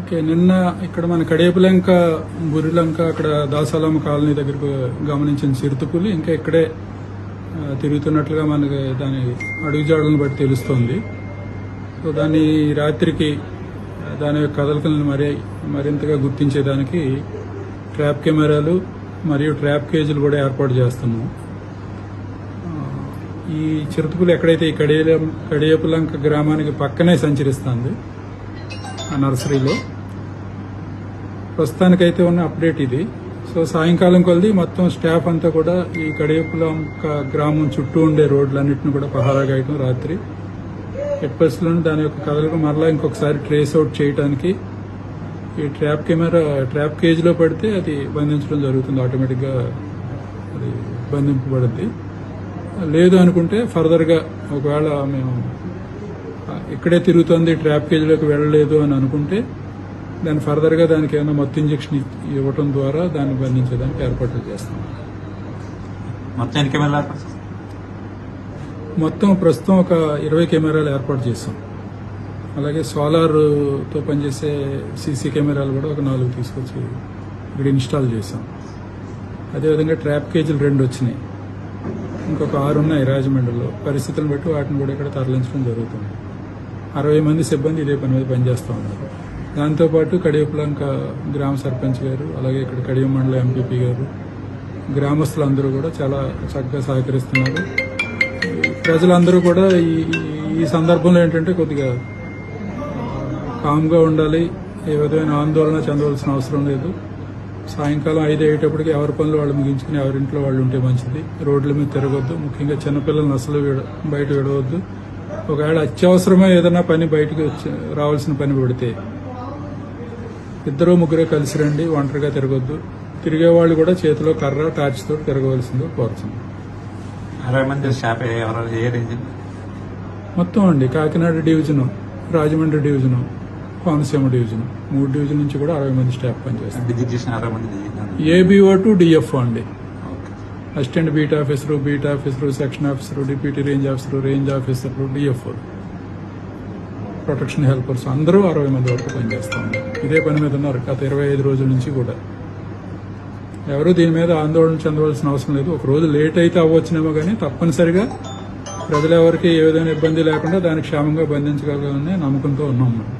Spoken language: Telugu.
ఓకే నిన్న ఇక్కడ మన కడేపులంక బురిలంక అక్కడ దాసాలమ్మ కాలనీ దగ్గరకు గమనించిన చిరుతపులి ఇంకా ఇక్కడే తిరుగుతున్నట్లుగా మనకి దాని అడుగుజాడలను బట్టి తెలుస్తోంది. సో దాన్ని రాత్రికి దాని యొక్క కదలికలను మరి మరింతగా గుర్తించేదానికి ట్రాప్ కెమెరాలు మరియు ట్రాప్ కేజీలు కూడా ఏర్పాటు చేస్తున్నాము ఈ చిరుతపులు ఎక్కడైతే ఈ కడియ కడియపులంక గ్రామానికి పక్కనే సంచరిస్తుంది ఆ నర్సరీలో. ప్రస్తుతానికైతే ఉన్న అప్డేట్ ఇది. సో సాయంకాలం కొలది మొత్తం స్టాఫ్ అంతా కూడా ఈ కడియపులం గ్రామం చుట్టూ ఉండే రోడ్లన్నింటిని కూడా పహారా గాయటం రాత్రి. ఎట్పస్లోని దాని యొక్క కథలకు మరలా ఇంకొకసారి ట్రేస్ అవుట్ చేయడానికి ఈ ట్రాప్ కెమెరా ట్రాప్ కేజీలో పడితే అది బంధించడం జరుగుతుంది ఆటోమేటిక్గా అది బంధింపబడుద్ది లేదు అనుకుంటే ఫర్దర్గా ఒకవేళ మేము ఇక్కడే తిరుగుతుంది ట్రాప్ కేజీలోకి వెళ్ళలేదు అని అనుకుంటే దాన్ని ఫర్దర్గా దానికి ఏమైనా మత్తు ఇంజక్షన్ ఇవ్వటం ద్వారా దాన్ని బంధించేదానికి ఏర్పాట్లు చేస్తాం? మొత్తం ప్రస్తుతం ఒక ఇరవై కెమెరాలు ఏర్పాటు చేస్తాం అలాగే సోలార్తో పనిచేసే సీసీ కెమెరాలు కూడా ఒక నాలుగు తీసుకొచ్చి ఇక్కడ ఇన్స్టాల్ చేసాం అదేవిధంగా ట్రాప్ కేజీలు రెండు వచ్చినాయి. ఇంకొక ఆరు ఉన్నాయి రాజమండ్రిలో. పరిస్థితులను బట్టి వాటిని కూడా ఇక్కడ తరలించడం జరుగుతుంది. అరవై మంది సిబ్బంది ఇదే పని మీద పనిచేస్తూ ఉన్నారు. దాంతోపాటు కడియపులంక గ్రామ సర్పంచ్ గారు అలాగే ఇక్కడ కడియ మండల ఎంపీపీ గారు గ్రామస్తులందరూ కూడా చాలా చక్కగా సహకరిస్తున్నారు. ప్రజలందరూ కూడా ఈ ఈ సందర్భంలో ఏంటంటే కొద్దిగా కామ్గా ఉండాలి. ఏ విధమైన ఆందోళన చెందవలసిన అవసరం లేదు. సాయంకాలం ఐదు అయ్యేటప్పటికి ఎవరి పనులు వాళ్ళు ముగించుకుని ఎవరింట్లో వాళ్ళు ఉంటే మంచిది. రోడ్ల మీద తిరగొద్దు. ముఖ్యంగా చిన్నపిల్లల్ని అసలు విడ బయట విడవద్దు. ఒకవేళ అత్యవసరమే ఏదైనా పని బయటకు వచ్చి రావాల్సిన పని పెడితే ఇద్దరు ముగ్గురే కలిసి రండి ఒంటరిగా తిరగొద్దు. తిరిగే వాళ్ళు కూడా చేతిలో కర్ర టార్చ్ తోటి తిరగవలసిందో కోరుతుంది అరవై మంది మొత్తం అండి Kakinada division Rajahmundry division Konaseema division. మూడు డివిజన్ నుంచి కూడా అరవై మంది స్టాఫ్ పనిచేస్తారు. ఏబిఓ టు డిఎఫ్ఓ అండి. Assistant beat officer beat officer section officer deputy range officer range ఆఫీసర్లు డిఎఫ్ఓ ప్రొటెక్షన్ హెల్పర్స్ అందరూ అరవై మంది వరకు పనిచేస్తూ ఉన్నారు. ఇదే పని మీద ఉన్నారు గత ఇరవై ఐదు రోజుల నుంచి కూడా. ఎవరు దీని మీద ఆందోళన చెందవలసిన అవసరం లేదు. ఒక రోజు లేట్ అయితే అవ్వచ్చునేమో కానీ తప్పనిసరిగా ప్రజలెవరికి ఏ విధమైన ఇబ్బంది లేకుండా దాన్ని క్షేమంగా బంధించగలగాలనే నమ్మకంతో ఉన్నాం మనం.